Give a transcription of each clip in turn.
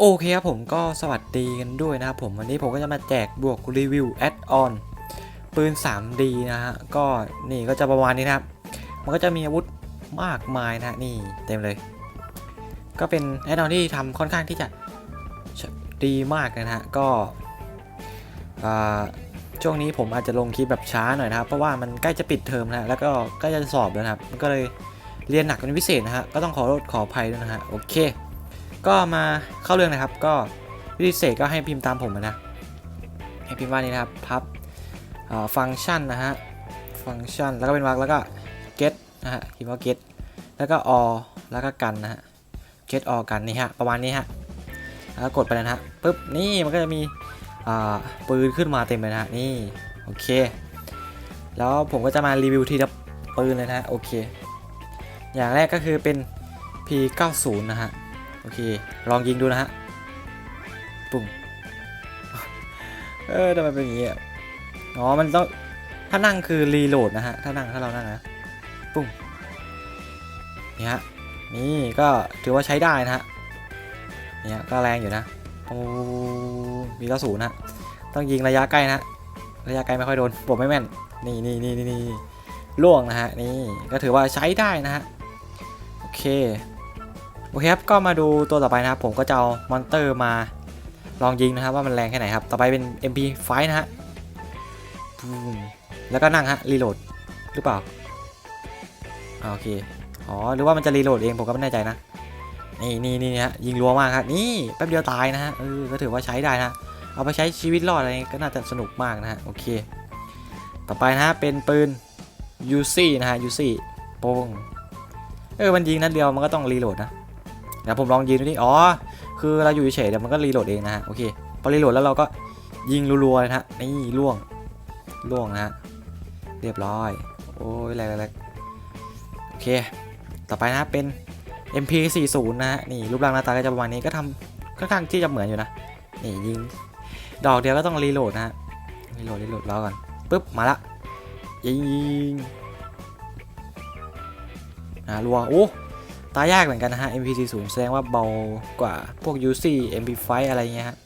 โอเคครับผมก็สวัสดีกันด้วยนะครับผมวันนี้ผมก็จะมาแจกบวกรีวิวแอดออนปืน 3D นะฮะก็นี่ก็จะประมาณนี้นะครับ มันก็จะมีอาวุธมากมายนะฮะนี่เต็มเลย ก็เป็นแอดออนที่ทำค่อนข้างที่จะดีมากนะฮะก็ช่วงนี้ผมอาจจะลงคลิปแบบช้าหน่อยนะครับ เพราะว่ามันใกล้จะปิดเทอมแล้วแล้วก็ใกล้จะสอบแล้วนะครับ มันก็เลยเรียนหนักเป็นพิเศษนะฮะก็ต้องขอโทษขออภัยด้วยนะฮะโอเค ก็มาเข้าเรื่องนะครับ ก็วิธีเสกก็ให้พิมพ์ตามผมนะให้พิมพ์ว่านี้นะครับพับฟังก์ชันนะฮะฟังก์ชันแล้วก็เป็นวรรคแล้วก็ get นะฮะพิมพ์ว่า get แล้วก็ or แล้วก็กันนะฮะ get or กันนี่ฮะประมาณนี้ฮะแล้วกดไปนะฮะปุ๊บนี่มันก็จะมีปืนขึ้นมาเต็มเลยนะฮะนี่โอเค แล้วผมก็จะมารีวิวทีละปืนเลยนะฮะโอเค อย่างแรกก็คือเป็น P90 นะฮะ อเค ลองยิงดูนะฮะ ปุ่มเออทำไมเป็นอย่างนี้อะอ๋อ มันต้อง ถ้านั่งคือรีโหลดนะฮะ ถ้านั่งถ้าเรานั่งนะ ปุ่มนี่ฮะ นี่ก็ถือว่าใช้ได้นะฮะ นี่ฮะ ก็แรงอยู่นะโอ้มีกระสุนนะต้องยิงระยะใกล้นะระยะไกลไม่ค่อยโดนผมไม่แม่น นี่นี่นี่นี่ล่วงนะฮะ นี่ ก็ถือว่าใช้ได้นะฮะ โอเค เคครับก็มาดูตัวต่อไปนะครับ ผมก็จะเอามอนเตอร์มาลองยิงนะครับว่ามันแรงแค่ไหนครับ ต่อไปเป็น MP5 นะฮะแล้วก็นั่งฮะรีโหลดหรือเปล่าอ่าโอเคอ๋อหรือว่ามันจะรีโหลดเองผมก็ไม่แน่ใจนะนี่นี่นี่ฮะยิงรัวมากครับนี่แป๊บเดียวตายนะฮะเออก็ถือว่าใช้ได้นะเอาไปใช้ชีวิตรอดอะไรก็น่าจะสนุกมากนะฮะโอเค ต่อไปนะฮะเป็นปืน UC นะฮะ UC โป้งเออมันยิงนัดเดียวมันก็ต้องรีโหลดนะ เดี๋ยวผมลองยิงดูนี่อ๋อ คือเราอยู่เฉยเดี๋ยวมันก็รีโหลดเองนะฮะ โอเค พอรีโหลดแล้วเราก็ยิงรัวๆเลยนะฮะนี่ล่วง ล่วงนะฮะ เรียบร้อย โอ้ยแรงๆโอเค ต่อไปนะเป็น MP40 นะฮะ นี่รูปร่างหน้าตาก็จะประมาณนี้ก็ทำค่อนข้างที่จะเหมือนอยู่นะ นี่ยิง ดอกเดียวก็ต้องรีโหลดนะฮะ รีโหลดรีโหลดรอก่อนปึ๊บ มาละยิงอ่ารัว โอ้ ตายยากเหมือนกันนะฮะ MP40 แสดงว่าเบากว่าพวก UC MP5 อะไรเงี้ยฮะ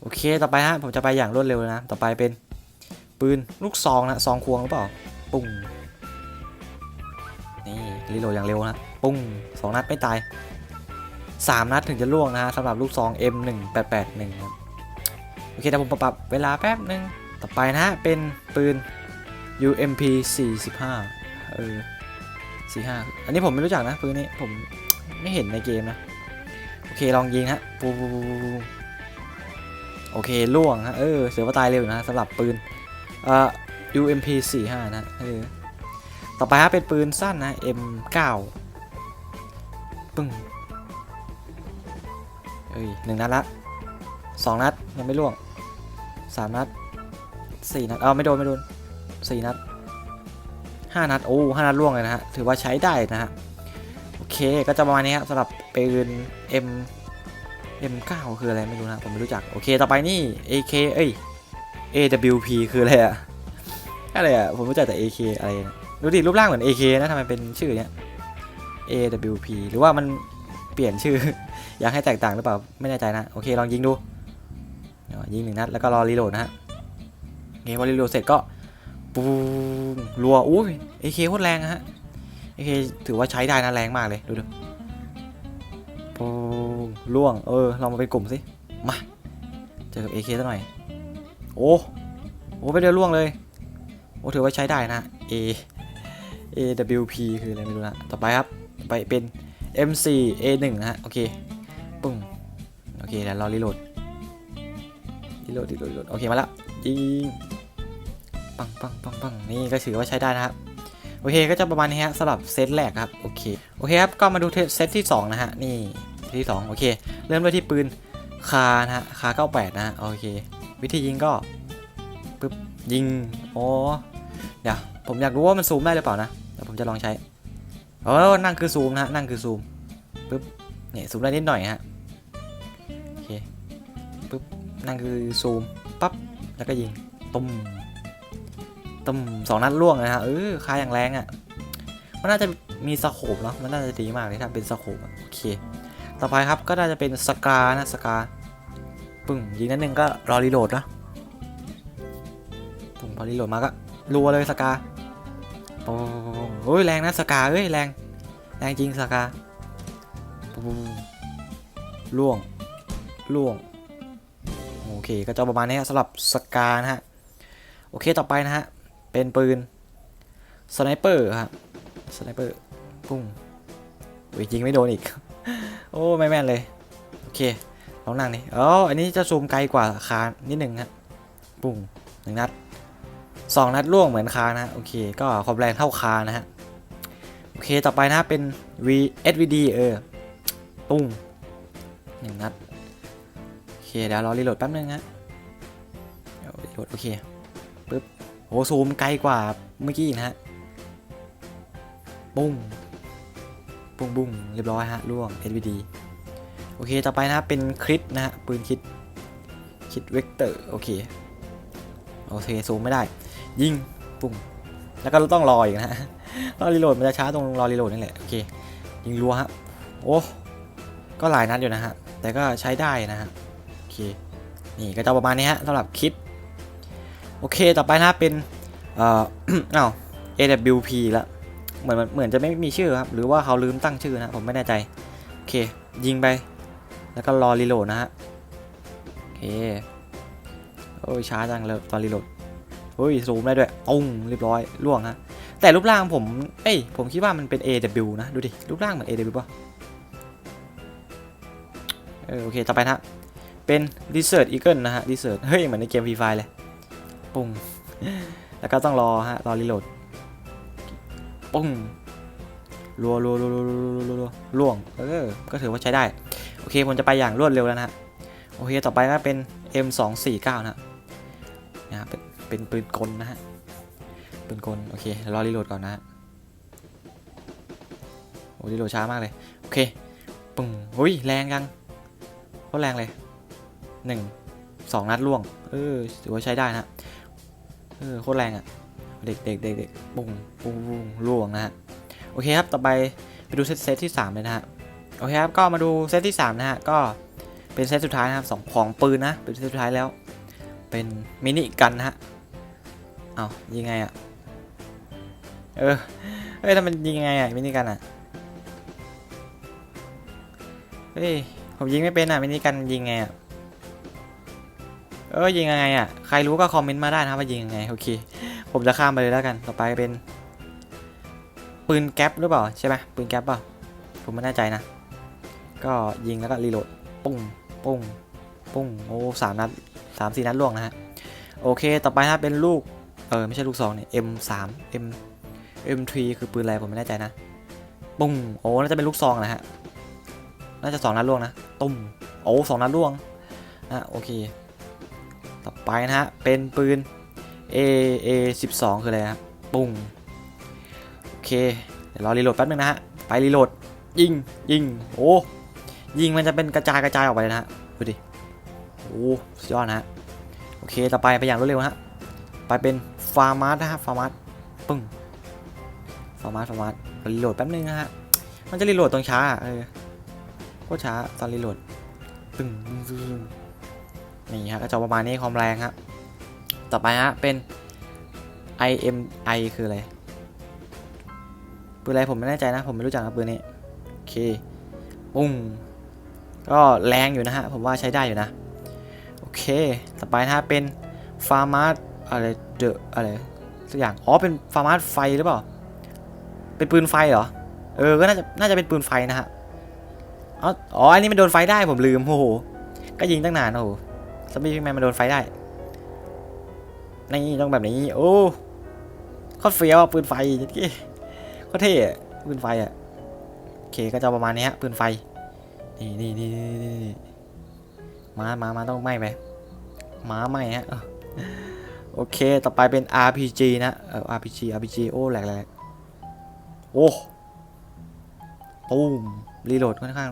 โอเค ต่อไปฮะ ผมจะไปอย่างรวดเร็วนะ ต่อไปเป็นปืนลูกซองนะซองควงหรือเปล่า ปุ้ง นี่รีโหลดอย่างเร็วนะ ปุ้งสองนัดไม่ตายสามนัดถึงจะล่วงนะฮะสำหรับลูกซอง M1881 ครับโอเคแต่ผมปรับเวลาแป๊บนึง ต่อไปนะฮะ เป็นปืน UMP 45เออ สี่ห้าอันนี้ผมไม่รู้จักนะปืนนี้ผมไม่เห็นในเกมนะ โอเคลองยิงฮะปูปูปูโอเคล่วงฮะเออเสือว่าตายเร็วนะสำหรับปืนเอ่อ UMP 45นะเออต่อไปฮะเป็นปืนสั้นนะ M9 ปึ้งเอ้ยหนึ่งนัดละสองนัดยังไม่ล่วงสามนัดสี่นัดเอาไม่โดน ไม่โดนสี่นัด ห้านัด โอ้ห้านัดล่วงเลยนะฮะ ถือว่าใช้ได้นะฮะ โอเค ก็จะประมาณนี้ครับสำหรับปืน M M9 คืออะไรไม่รู้นะ ผมไม่รู้จัก โอเค ต่อไปนี่ AK เอ้ย AWP คืออะไรอะอะไรอะผมรู้จักแต่ AK อะไรนะดูดิรูปร่างเหมือน AK นะทำไมเป็นชื่อเนี้ย AWP หรือว่ามันเปลี่ยนชื่อ อยากให้แตกต่างหรือเปล่า ไม่แน่ใจนะ โอเค ลองยิงดู ยิงหนึ่งนัด แล้วก็รอรีโหลดนะฮะโอเคพอรีโหลดเสร็จก็ ปูรัวอุ้ยเอเคโคตรแรงอะฮะเอเคถือว่าใช้ได้นะแรงมากเลยดูดูปูมล่วง เออลองมาเป็นกลุ่มสิมาเจอกับเอเคสักหน่อย โอ้โอ้ไปเดียวล่วงเลยโอ้ถือว่าใช้ได้นะ A AWP คืออะไรไม่รู้นะต่อไปครับไปเป็น M4 A1 นะฮะโอเคปึ้งโอเคแล้วรอรีโหลดรีโหลดรีโหลดโอเคมาแล้วยิง ปังปังปังปังนี่ก็ถือว่าใช้ได้นะครับโอเคก็จะประมาณนี้ฮะสำหรับเซตแรกครับโอเคโอเคครับก็มาดูเซตที่ 2 นะฮะนี่ที่ 2 โอเค เริ่มด้วยที่ปืนคานะฮะคา98 นะฮะโอเค วิธียิงก็ปึ๊บยิงโอ้เดี๋ยวผมอยากรู้ว่ามันซูมได้หรือเปล่านะเดี๋ยวผมจะลองใช้เออนั่งคือซูมนะฮะนั่งคือซูมปึ๊บเนี่ยซูมได้นิดหน่อยฮะโอเคปึ๊บนั่งคือซูมปั๊บแล้วก็ยิงตุ้ม ตุ่มสองนัดล่วงนะฮะเออคาอย่างแรงอะ่ะมันน่าจะมีสโคปเนาะมันน่าจะดีมากเลยถ้าเป็นสโคปโอเค ต่อไปครับก็น่าจะเป็นสกานะสกาปึ้งยิงนัดหนึ่งก็รอรีโหลดนะปึ้งพอรีโหลดมาก็รัวเลยสกาปงโอ้ยแรงนะสกาเอ้ยแรงแรงจริงสกาปุ้งล่วงล่วงโอเคก็จะประมาณนี้สำหรับสกานะฮะโอเคต่อไปนะฮะ เป็นปืนสไนเปอร์ครับสไนเปอร์ปุ้งโอ้ยยิงไม่โดนอีก โอ้ไม่แม่นเลย โอเคลองนั่งนี่อ๋ออันนี้จะซูมไกลกว่าคานนิดหนึ่งฮะปุ้งหนึ่งนัดสองนัดล่วงเหมือนคานนะโอเค ก็ความแรงเท่าคานนะฮะโอเคต่อไปนะเป็น V SVD เออปุ้งหนึ่งนัดโอเคเดี๋ยวรอรีโหลดแป๊บนึงฮะรีโหลดโอเคปึ๊บ โอ้ซูมไกลกว่าเมื่อกี้นะฮะ ปุ้งบุ้งบุ้งเรียบร้อยฮะล่วง SVD โอเค ต่อไปนะเป็นคริสนะฮะ ปืนคิด คิดเวกเตอร์ โอเค โอเคซูมไม่ได้ ยิง ปุ้ง แล้วก็ต้องรออีกนะฮะ รอรีโหลดมันจะช้าตรงรอรีโหลดนี่แหละ โอเค ยิงรัวฮะ โอ้ ก็หลายนัดอยู่นะฮะ แต่ก็ใช้ได้นะฮะ โอเค นี่ก็จะประมาณนี้ฮะสำหรับคิด โอเคต่อไปนะเป็นเอ่ออ้าว AWP ละเหมือนเหมือนจะไม่มีชื่อครับ หรือว่าเขาลืมตั้งชื่อนะผมไม่แน่ใจโอเคยิงไป แล้วก็รอรีโหลดนะฮะโอเคโอ้ยช้าจังเลยตอนรีโหลดเฮ้ยซูมได้ด้วยตุ้งเรียบร้อยล่วงฮะแต่รูปร่างผมเอ้ยผมคิดว่ามันเป็น AW นะดูดิรูปร่างเหมือน AW ป่ะเออโอเคต่อไปนะฮะเป็น Desert Eagle นะฮะ Desert เฮ้ยเหมือนในเกม Free Fire เลย ปรุง แล้วก็ต้องรอฮะ รอรีโหลดปุ้งรัวรัวรัวรัวรัวรัวรัวล่วง เออ ก็ถือว่าใช้ได้ โอเค ผมจะไปอย่างรวดเร็วแล้วนะฮะ โอเค ต่อไปก็เป็น M249 นะฮะนะฮะเป็นปืนกลนะฮะ ปืนกล โอเค รอรีโหลดก่อนนะฮะ โอ้รีโหลดช้ามากเลย โอเคปุ้งหุยแรงยังโคตรแรงเลยหนึ่งสองนัดล่วง เออ ถือว่าใช้ได้นะ ออโคตรแรงอะเด็กเด็กเด็กเด็กปุ้งปุ้งปุ้งล่วงนะฮะ โอเคครับ ต่อไปไปดูเซตเซตที่ 3 เลยนะฮะ โอเคครับ ก็มาดูเซตที่ 3 นะฮะ ก็เป็นเซตสุดท้ายนะครับสองของปืนนะ เป็นเซตสุดท้ายแล้ว เป็นมินิกันนะฮะ เอายิงไงอะเออ เฮ้ยทำมันยิงไงอะมินิกันอะเฮ้ย ผมยิงไม่เป็นอะมินิกันยิงไงอะ เออยิงยังไงอะใครรู้ก็คอมเมนต์มาได้นะครับว่ายิงยังไงโอเค ผมจะข้ามไปเลยแล้วกันต่อไปเป็น ปืนแก๊ปหรือเปล่าใช่ไหมปืนแก๊ปเปล่าผมไม่แน่ใจนะ ก็ยิงแล้วก็รีโหลดปุ้งปุ้งปุ้งโอ้สามนัดสามสี่นัดล่วงนะฮะโอเคต่อไปนะเป็นลูกเออไม่ใช่ลูกซองเนี่ย M3 M M3 คือปืนอะไรผมไม่แน่ใจนะปุ้งโอ้น่าจะเป็นลูกซองนะฮะน่าจะสองนัดล่วงนะตุ้มโอ้สองนัดล่วงนะโอเค ต่อไปนะฮะ เป็นปืน A A 12 คืออะไรครับปุ้งโอเค เดี๋ยวรอรีโหลดแป๊บนึงนะฮะ ไปรีโหลด ยิง ยิง โอ้ ยิงมันจะเป็นกระจายกระจายออกไปเลยนะฮะ ดูดิ โอ้สุดยอดนะฮะ โอเค ต่อไปไปอย่างรวดเร็วนะฮะ ไปเป็นฟาร์มาร์นะฮะ ฟาร์มาร์ปึ้ง ฟาร์มาร์ฟาร์มาร์รีโหลดแป๊บนึงนะฮะ มันจะรีโหลดตรงช้า เออโคตรช้าตอนรีโหลด ปึ้งปึ้งปึ้งปึ้ง นี่ฮะก็จะประมาณนี้ความแรงครับต่อไปฮะเป็น IMI คืออะไรปืนอะไรผมไม่แน่ใจนะ ผมไม่รู้จักนะปืนนี้โอเคปุ้งก็แรงอยู่นะฮะ ผมว่าใช้ได้อยู่นะ โอเค ต่อไปนะฮะเป็นฟาร์มาร์อะไรเดอะอะไรสักอย่าง อ๋อ เป็นฟาร์มาร์ไฟหรือเปล่า เป็นปืนไฟเหรอ เออ ก็น่าจะน่าจะเป็นปืนไฟนะฮะ อ๋ออ๋ออันนี้มันโดนไฟได้ผมลืม โอ้โห ก็ยิงตั้งนานโอ้โห สปีดแมนมันโดนไฟได้ นี่ต้องแบบนี้ โอ้โคตรเฟี้ยวปืนไฟจ๊กี้โคตรเท่ปืนไฟอะ โอเคก็จะประมาณนี้ฮะปืนไฟ นี่นี่นี่นี่มามามาต้องไหม้ไปมมาไหม้ฮะโอเค ต่อไปเป็น RPG นะเออ RPG RPG โอ้แหลกแหลกโอ้ตูมรีโหลดค่อนข้าง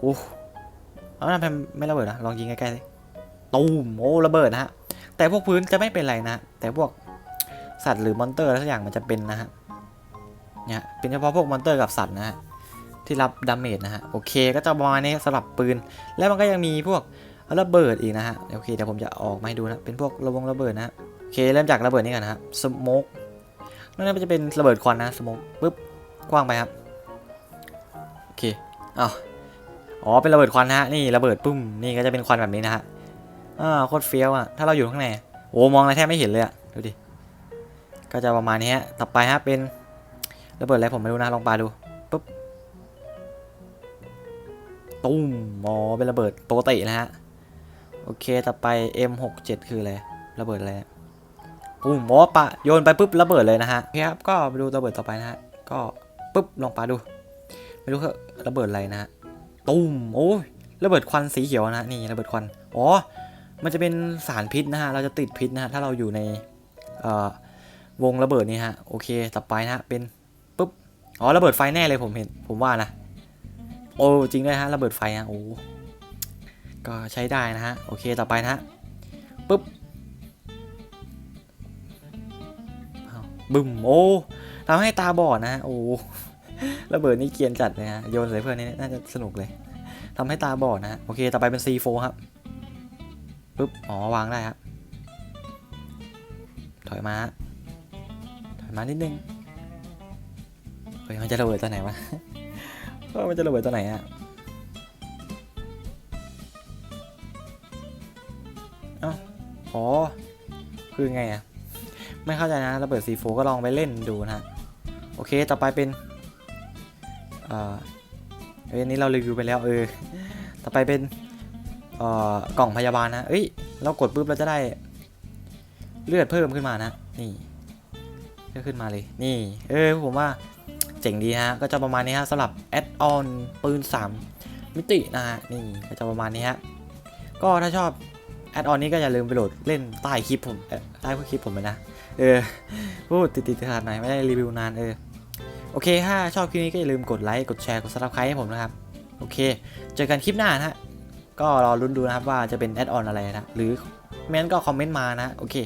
โอ้ เอาทำไมไม่ระเบิดนะลองยิงใกล้ๆสิตูมโอ้ระเบิดนะฮะแต่พวกพื้นจะไม่เป็นไรนะแต่พวกสัตว์หรือมอนเตอร์อะไรสักอย่างมันจะเป็นนะฮะเนี่ยเป็นเฉพาะพวกมอนเตอร์กับสัตว์นะฮะที่รับดาเมจนะฮะโอเคก็จะประมาณนี้สำหรับปืน แล้วมันก็ยังมีพวกระเบิดอีกนะฮะโอเคเดี๋ยวผมจะออกมาให้ดูนะเป็นพวกระวงระเบิดนะฮะโอเคเริ่มจากระเบิดนี้ก่อนนะครับสโมกนั่นก็จะเป็นระเบิดควันนะสโมกปึ๊บกว้างไปครับโอเคอ้าว อ๋อเป็นระเบิดควันนะฮะนี่ระเบิดปุ้มนี่ก็จะเป็นควันแบบนี้นะฮะอ่าโคตรเฟี้ยวอะถ้าเราอยู่ข้างในโอ้มองอะไรแทบไม่เห็นเลยอะดูดิก็จะประมาณนี้ฮะต่อไปฮะเป็นระเบิดอะไรผมไม่รู้นะลองปาดูปึ๊บตุ้มอ๋อเป็นระเบิดปกตินะฮะโอเคต่อไป M67 คืออะไรระเบิดอะไรอะปุ้มโอ้ปะโยนไปปุ๊บระเบิดเลยนะฮะโอเคครับก็ไปดูระเบิดต่อไปนะฮะก็ปุ๊บลองปาดูไม่รู้คือระเบิดอะไรนะฮะ ตุ้มโอ้ยระเบิดควันสีเขียวนะนี่ระเบิดควันอ๋อมันจะเป็นสารพิษนะฮะเราจะติดพิษนะฮะถ้าเราอยู่ในเอ่อวงระเบิดนี้ฮะโอเคต่อไปนะฮะเป็นปุ๊บอ๋อระเบิดไฟแน่เลยผมเห็นผมว่านะโอ้จริงด้วยฮะระเบิดไฟฮะโอ้ก็ใช้ได้นะฮะโอเคต่อไปนะฮะปุ๊บบึ้มโอ้ทำให้ตาบอดนะฮะโอ้ ระเบิดนี่เกียนจัดเลยฮะโยนใส่เพื่อนนี่น่าจะสนุกเลยทำให้ตาบอดนะฮะโอเคต่อไปเป็น C4 ครับปุ๊บอ๋อวางได้ครับถอยมาถอยมานิดนึงเฮ้ยมันจะระเบิดตัวไหนวะเออมันจะระเบิดตัวไหนอะอ๋อคือไงอะไม่เข้าใจนะระเบิดซีโฟก็ลองไปเล่นดูนะฮะโอเคต่อไปเป็น เอ่อเอ้ยนี้เรารีวิวไปแล้วเออ ต่อไปเป็นเอ่อกล่องพยาบาลนะ เอ้ย เรากดปุ๊บเราจะได้เลือดเพิ่มขึ้นมานะ นี่เลือดขึ้นมาเลย นี่ เออผมว่าเจ๋งดีฮะ ก็จะประมาณนี้ฮะสำหรับแอดออนปืน 3 มิตินะฮะ นี่ก็จะประมาณนี้ฮะ ก็ถ้าชอบแอดออนนี้ก็อย่าลืมไปโหลดเล่นใต้คลิปผมเอ่อใต้คลิปผมเลยนะ เออพูดติดๆขาดไหนไม่ได้รีวิวนานเออ โอเค ถ้าชอบคลิปนี้ก็อย่าลืมกดไลค์ กดแชร์ กดซับสไครต์ให้ผมนะครับ โอเค เจอกันคลิปหน้านะฮะ ก็รอรุ้นดูนะครับว่าจะเป็นแอดออนอะไรนะ หรือแม้นก็คอมเมนต์มานะ โอเค